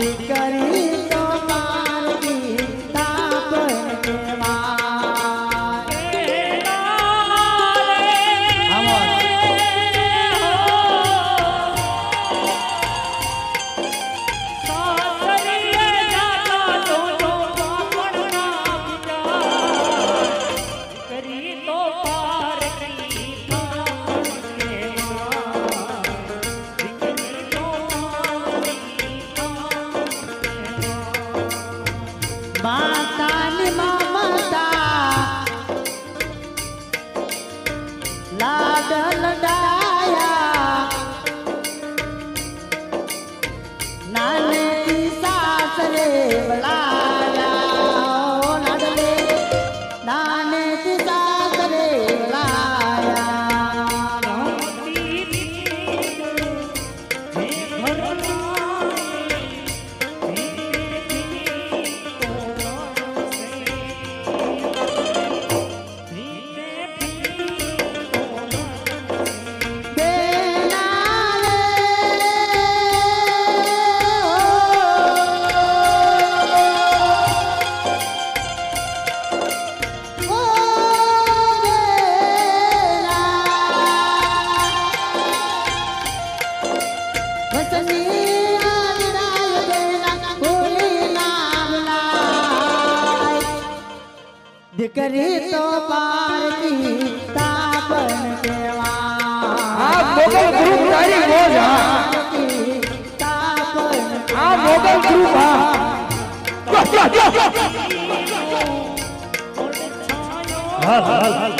દીકરી તો માતાની મમતા. લાડ દીકરી તો પારકી તાપન કેવા. આ મોગલ ગ્રુપ તારી મોજ હા. આ મોગલ ગ્રુપ હા હા હાલ હાલ